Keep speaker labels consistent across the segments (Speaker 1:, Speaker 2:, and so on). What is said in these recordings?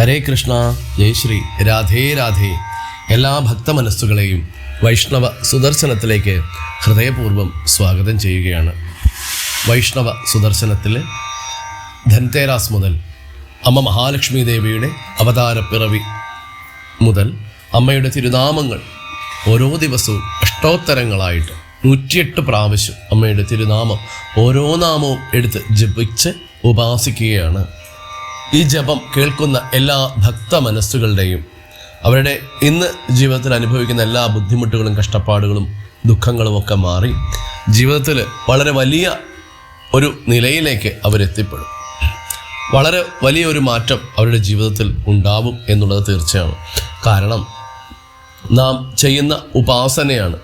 Speaker 1: ഹരേ കൃഷ്ണ ജയ് ശ്രീ രാധേ രാധേ. എല്ലാ ഭക്ത മനസ്സുകളെയും വൈഷ്ണവ സുദർശനത്തിലേക്ക് ഹൃദയപൂർവം സ്വാഗതം ചെയ്യുകയാണ്. വൈഷ്ണവ സുദർശനത്തിൽ ധൻതേരാസ് മുതൽ അമ്മ മഹാലക്ഷ്മി ദേവിയുടെ അവതാരപ്പിറവി മുതൽ അമ്മയുടെ തിരുനാമങ്ങൾ ഓരോ ദിവസവും അഷ്ടോത്തരങ്ങളായിട്ട് നൂറ്റിയെട്ട് പ്രാവശ്യം അമ്മയുടെ തിരുനാമം ഓരോ നാമവും എടുത്ത് ജപിച്ച് ഉപാസിക്കുകയാണ്. ഈ ജപം കേൾക്കുന്ന എല്ലാ ഭക്ത മനസ്സുകളുടെയും അവരുടെ ഇന്ന് ജീവിതത്തിൽ അനുഭവിക്കുന്ന എല്ലാ ബുദ്ധിമുട്ടുകളും കഷ്ടപ്പാടുകളും ദുഃഖങ്ങളും ഒക്കെ മാറി ജീവിതത്തിൽ വളരെ വലിയ ഒരു നിലയിലേക്ക് അവരെത്തിപ്പെടും. വളരെ വലിയ ഒരു മാറ്റം അവരുടെ ജീവിതത്തിൽ ഉണ്ടാവും എന്നുള്ളത് തീർച്ചയാണ്. കാരണം നാം ചെയ്യുന്ന ഉപാസനയാണ്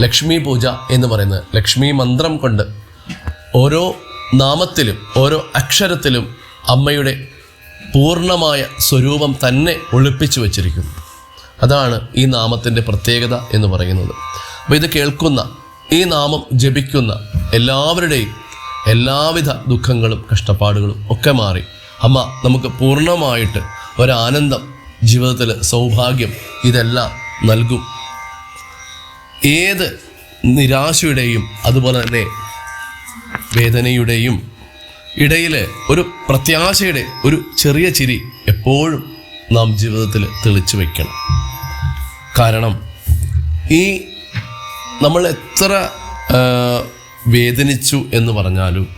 Speaker 1: ലക്ഷ്മി പൂജ എന്ന് പറയുന്നത്. ലക്ഷ്മി മന്ത്രം കൊണ്ട് ഓരോ നാമത്തിലും ഓരോ അക്ഷരത്തിലും അമ്മയുടെ പൂർണമായ സ്വരൂപം തന്നെ ഒളിപ്പിച്ചു വച്ചിരിക്കുന്നു. അതാണ് ഈ നാമത്തിന്റെ പ്രത്യേകത എന്ന് പറയുന്നത്. അപ്പോൾ ഇത് കേൾക്കുന്ന ഈ നാമം ജപിക്കുന്ന എല്ലാവരുടെയും എല്ലാവിധ ദുഃഖങ്ങളും കഷ്ടപ്പാടുകളും ഒക്കെ മാറി. അമ്മ നമുക്ക് പൂർണമായിട്ട് ഒരാനന്ദം ജീവിതത്തിൽ സൗഭാഗ്യം ഇതെല്ലാം നൽകും. ഏത് നിരാശയുടെയും അതുപോലെ തന്നെ വേദനയുടെയും ഇടയിൽ ഒരു പ്രത്യാശയുടെ ഒരു ചെറിയ ചിരി എപ്പോഴും നാം ജീവിതത്തിൽ തെളിച്ചു വയ്ക്കണം കാരണം ഈ നമ്മൾ എത്ര വേദനിച്ചു എന്ന് പറഞ്ഞാലും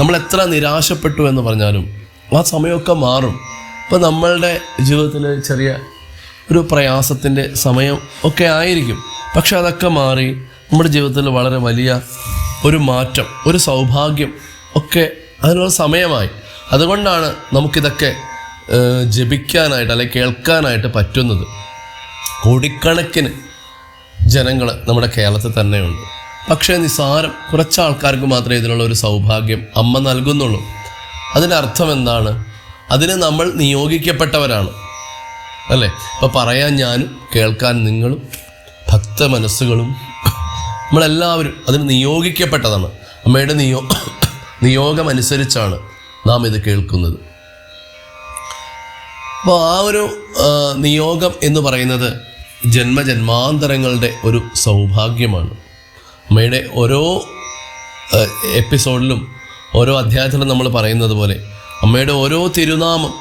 Speaker 1: നമ്മൾ എത്ര നിരാശപ്പെട്ടു എന്ന് പറഞ്ഞാലും ആ സമയമൊക്കെ മാറും. ഇപ്പം നമ്മളുടെ ജീവിതത്തിൽ ചെറിയ ഒരു പ്രയാസത്തിന്റെ സമയം ഒക്കെ ആയിരിക്കും. പക്ഷെ അതൊക്കെ മാറി നമ്മുടെ ജീവിതത്തിൽ വളരെ വലിയ ഒരു മാറ്റം ഒരു സൗഭാഗ്യം ഒക്കെ അതിനുള്ള സമയമായി. അതുകൊണ്ടാണ് നമുക്കിതൊക്കെ ജപിക്കാനായിട്ട് അല്ലെങ്കിൽ കേൾക്കാനായിട്ട് പറ്റുന്നത്. കോടിക്കണക്കിന് ജനങ്ങൾ നമ്മുടെ കേരളത്തിൽ തന്നെയുണ്ട്. പക്ഷേ നിസാരം കുറച്ച് ആൾക്കാർക്ക് മാത്രമേ ഇതിനുള്ള ഒരു സൗഭാഗ്യം അമ്മ നൽകുന്നുള്ളൂ. അതിന്റെ അർത്ഥം എന്താണ്? അതിന് നമ്മൾ നിയോഗിക്കപ്പെട്ടവരാണ്. അല്ലേ? ഇപ്പം പറയാൻ ഞാനും കേൾക്കാൻ നിങ്ങളും ഭക്ത മനസ്സുകളും നമ്മളെല്ലാവരും അതിന് നിയോഗിക്കപ്പെട്ടതാണ്. അമ്മയുടെ നിയോ നിയോഗമനുസരിച്ചാണ് നാം ഇത് കേൾക്കുന്നത്. അപ്പോൾ ആ ഒരു നിയോഗം എന്ന് പറയുന്നത് ജന്മജന്മാന്തരങ്ങളുടെ ഒരു സൗഭാഗ്യമാണ്. അമ്മയുടെ ഓരോ എപ്പിസോഡിലും ഓരോ അധ്യായത്തിലും നമ്മൾ പറയുന്നത് പോലെ അമ്മയുടെ ഓരോ തിരുനാമം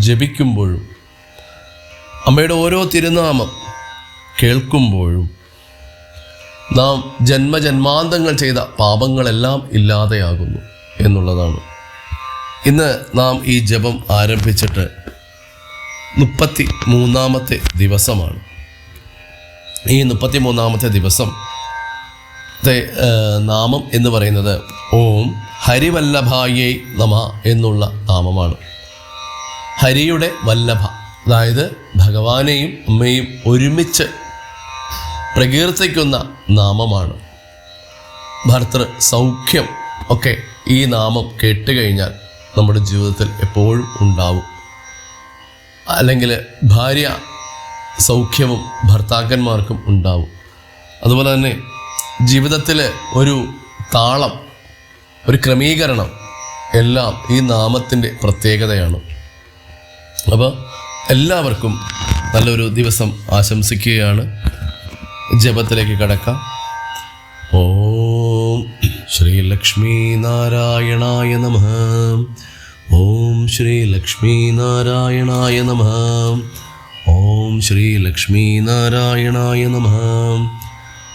Speaker 1: ജപിക്കുമ്പോഴും അമ്മയുടെ ഓരോ തിരുനാമം കേൾക്കുമ്പോഴും നാം ജന്മജന്മാന്തങ്ങൾ ചെയ്ത പാപങ്ങളെല്ലാം ഇല്ലാതെയാകുന്നു എന്നുള്ളതാണ്. ഇന്ന് നാം ഈ ജപം ആരംഭിച്ചിട്ട് മുപ്പത്തി മൂന്നാമത്തെ ദിവസമാണ്. ഈ മുപ്പത്തി മൂന്നാമത്തെ ദിവസം നാമം എന്ന് പറയുന്നത് ഓം ഹരിവല്ലഭായേ നമ എന്നുള്ള നാമമാണ്. ഹരിയുടെ വല്ലഭ അതായത് ഭഗവാനെയും അമ്മയും ഒരുമിച്ച് പ്രകീർത്തിക്കുന്ന നാമമാണ്. ഭർത്തൃ സൗഖ്യം ഒക്കെ ഈ നാമം കേട്ടുകഴിഞ്ഞാൽ നമ്മുടെ ജീവിതത്തിൽ എപ്പോഴും ഉണ്ടാവും. അല്ലെങ്കിൽ ഭാര്യ സൗഖ്യവും ഭർത്താക്കന്മാർക്കും ഉണ്ടാവും. അതുപോലെ തന്നെ ജീവിതത്തിൽ ഒരു താളം ഒരു ക്രമീകരണം എല്ലാം ഈ നാമത്തിന്റെ പ്രത്യേകതയാണ്. അപ്പോൾ എല്ലാവർക്കും നല്ലൊരു ദിവസം ആശംസിക്കുകയാണ്. ജപത്തിലേക്ക് കടക്കാം. ഓം ശ്രീ നാരായണായ നമ. ഓം ശ്രീ നാരായണായ നമ. ഓം ശ്രീ നാരായണായ നമ.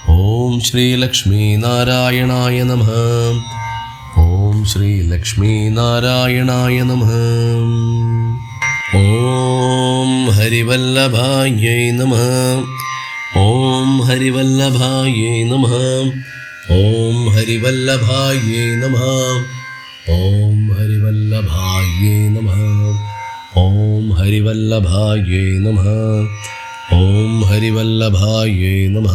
Speaker 1: ഓം ശ്രീ നാരായണായ നമ. ഓം ശ്രീ നാരായണായ നമ. ഓം ഹരിവല്ലഭായ നമ. ഓം ഹരിവല്ലഭായേ നമ. ഓം ഹരിവല്ലഭായേ നമ. ഓം ഹരിവല്ലഭായേ നമ. ഓം ഹരിവല്ലഭായേ നമ. ഓം ഹരിവല്ലഭായേ നമ.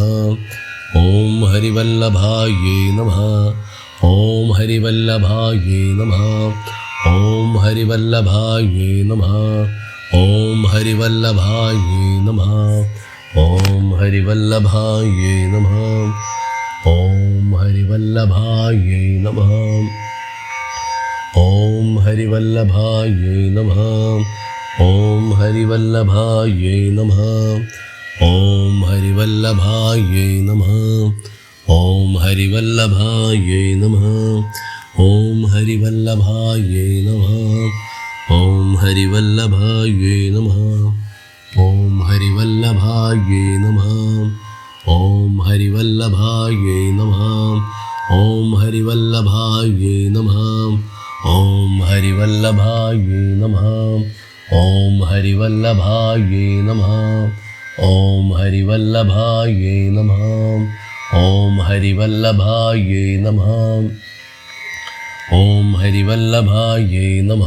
Speaker 1: ഓം ഹരിവല്ലഭായേ നമ. ഓം ഹരിവല്ലഭായേ നമ. ഓം ഹരിവല്ലഭായേ നമ. ഓം ഹരിവല്ലഭായേ നമ. ഓം ഹരിവല്ലഭായൈ നമ ഓം ഹരിവല്ലഭായൈ നമ ഓം ഹരിവല്ലഭായേ നമ ഓം ഹരിവല്ലഭായേ നമ ഓം ഹരിവല്ലഭായേ നമ ഓം ഹരിവല്ലഭായേ നമ ഓം ഹരിവല്ലഭായേ നമ ഓം ഹരിവല്ലഭായേ നമ ഓം ഹരിവല്ലഭായേ നമ ഓം ഹരിവല്ലഭായേ നമ ഓം ഹരിവല്ലഭായേ നമ ഓം ഹരിവല്ലഭായേ നമ ഓം ഹരിവല്ലഭായേ നമ ഓം ഹരിവല്ലഭായേ നമ ഓം ഹരിവല്ലഭായേ നമ ഓം ഹരിവല്ലഭായേ നമ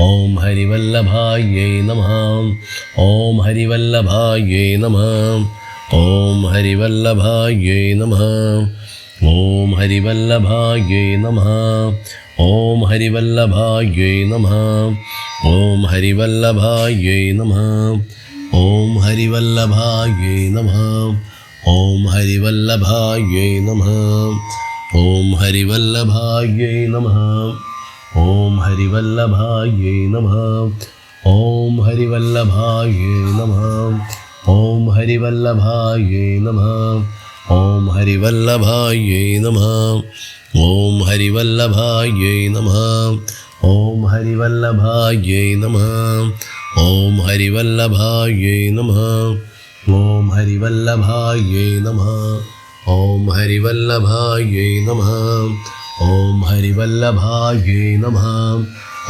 Speaker 1: ഓം ഹരിവല്ലഭായേ നമ. ഓം ഹരിവല്ലഭായേ നമ. ഓം ഹരിവല്ലഭായേ നമ. ഓം ഹരിവല്ലഭായേ നമ. ഓം ഹരിവല്ലഭായേ നമ. ഓം ഹരിവല്ലഭായേ നമ. ഓം ഹരിവല്ലഭായേ നമ. ഓം ഹരിവല്ലഭായേ നമ. ഓം ഹരിവല്ലഭായേ നമ. ഓം ഹരിവല്ലഭായേ നമ ഓം ഹരിവല്ലഭായേ നമ ഓം ഹരിവല്ലഭായേ നമ ഓം ഹരിവല്ലഭായേ നമ ഓം ഹരിവല്ലഭായേ നമ ഓം ഹരിവല്ലഭായേ നമ ഓം ഹരിവല്ലഭായേ നമ ഓം ഹരിവല്ലഭായേ നമ ഓം ഹരിവല്ലഭായേ നമ ഓം ഹരിവല്ലഭായേ നമ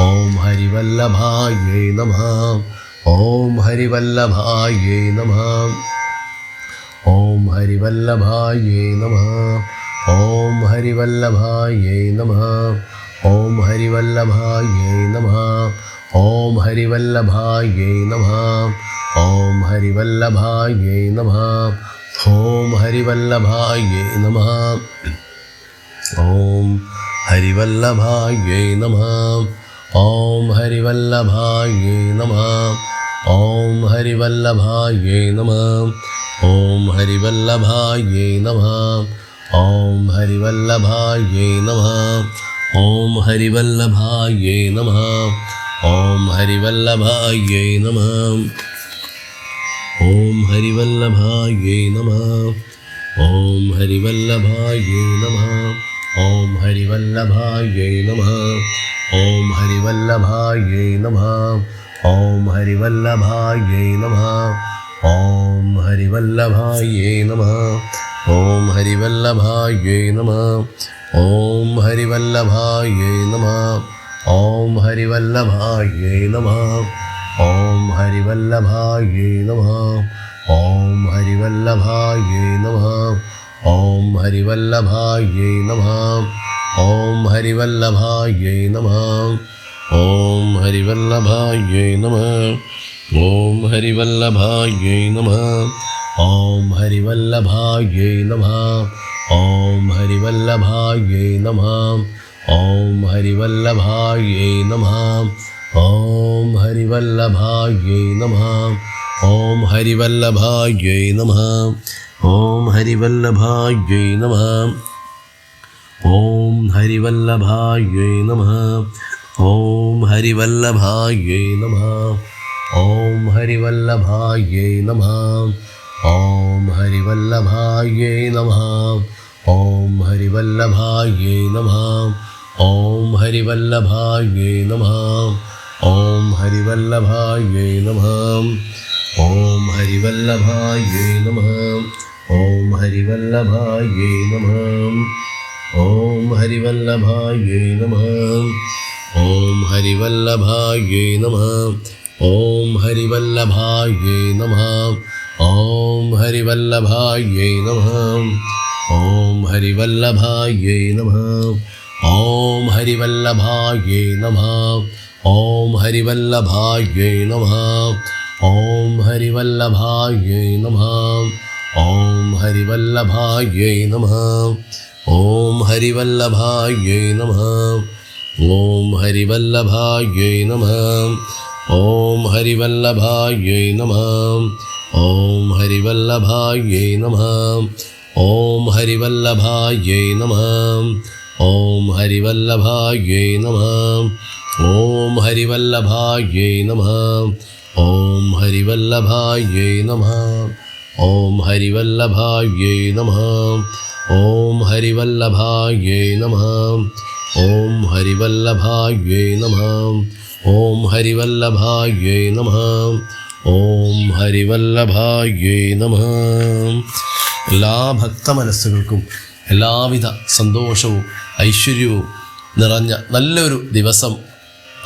Speaker 1: ഓം ഹരിവല്ലഭായേ നമ ഓം ഹരിവല്ലഭായേ നമ ഓം ഹരിവല്ലഭായേ നമ ഓം ഹരിവല്ലഭായേ നമ ഓം ഹരിവല്ലഭായേ നമ ഓം ഹരിവല്ലഭായേ നമ ഓം ഹരിവല്ലഭായേ നമ ഓം ഹരിവല്ലഭായേ നമ ഓം ഹരിവല്ലഭായേ നമ ഓം ഹരിവല്ലഭായേ നമ ഓം ഹരിവല്ലഭായേ നമ ഓം ഹരിവല്ലഭായേ നമ ഓം ഹരിവല്ലഭായേ നമ ഓം ഹരിവല്ലഭായേ നമ ഓം ഹരിവല്ലഭായേ നമ ഓം ഹരിവല്ലഭായേ നമ ഓം ഹരിവല്ലഭായേ നമ ഓം ഹരിവല്ലഭായേ നമ. ഓം ഹരിവല്ലഭായേ നമ. ഓം ഹരിവല്ലഭായേ നമ. ഓം ഹരിവല്ലഭായേ നമ. ഓം ഹരിവല്ലഭായേ നമ. ഓം ഹരിവല്ലഭായേ നമ. ഓം ഹരിവല്ലഭായേ നമ. ഓം ഹരിവല്ലഭായേ നമ. ഓം ഹരിവല്ലഭായേ നമ. ഓം ഹരിവല്ലഭായൈ നമ. ഓം ഹരിവല്ലഭായൈ നമ. ഓം ഹരിവല്ലഭായൈ നമ. ഓം ഹരിവല്ലഭായൈ നമ. ഓം ഹരിവല്ലഭായൈ നമ. ഓം ഹരിവല്ലഭായൈ നമ. ഓം ഹരിവല്ലഭായൈ നമ. ഓം ഹരിവല്ലഭായൈ നമ. ഓം ഹരിവല്ലഭായൈ നമ. ഓം ഹരിവല്ലഭായേ നമ. ഓം ഹരിവല്ലഭായേ നമ. ഓം ഹരിവല്ലഭായേ നമ. ഓം ഹരിവല്ലഭായേ നമ. ഓം ഹരിവല്ലഭായേ നമ. ഓം ഹരിവല്ലഭായേ നമ. ഓം ഹരിവല്ലഭായേ നമ. ഓം ഹരിവല്ലഭായേ നമ. ഓം ഹരിവല്ലഭായേ നമ. ഓം ഹരിവല്ലഭായേ നമ ഓം ഹരിവല്ലഭായേ നമ ഓം ഹരിവല്ലഭായേ നമ ഓം ഹരിവല്ലഭായേ നമ ഓം ഹരിവല്ലഭായേ നമ ഓം ഹരിവല്ലഭായേ നമ ഓം ഹരിവല്ലഭായേ നമ ഓം ഹരിവല്ലഭായേ നമ ഓം ഹരിവല്ലഭായേ നമ ഓം ഹരിവല്ലഭായേ നമ ഓം ഹരിവല്ലഭായേ നമ ഓം ഹരിവല്ലഭായേ നമ ഓം ഹരിവല്ലഭായേ നമ ഓം ഹരിവല്ലഭായേ നമ ഓം ഹരിവല്ലഭായേ നമ ഓം ഹരിവല്ലഭായൈ നമ ഓം ഹരിവല്ലഭായൈ നമ ഓം ഹരിവല്ലഭായൈ നമ ഓം ഹരിവല്ലഭായേ നമ. ഓം ഹരിവല്ലഭായേ നമ. ഓം ഹരിവല്ലഭായേ നമ. ഓം ഹരിവല്ലഭായേ നമ. ഓം ഹരിവല്ലഭായേ നമ. എല്ലാ ഭക്ത മനസ്സുകൾക്കും എല്ലാവിധ സന്തോഷവും ഐശ്വര്യവും നിറഞ്ഞ നല്ലൊരു ദിവസം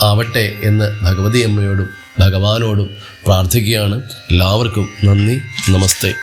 Speaker 1: ആവട്ടെ എന്ന് ഭഗവതി അമ്മയോടും ഭഗവാനോടും പ്രാർത്ഥിക്കുകയാണ്. എല്ലാവർക്കും നന്ദി നമസ്തേ.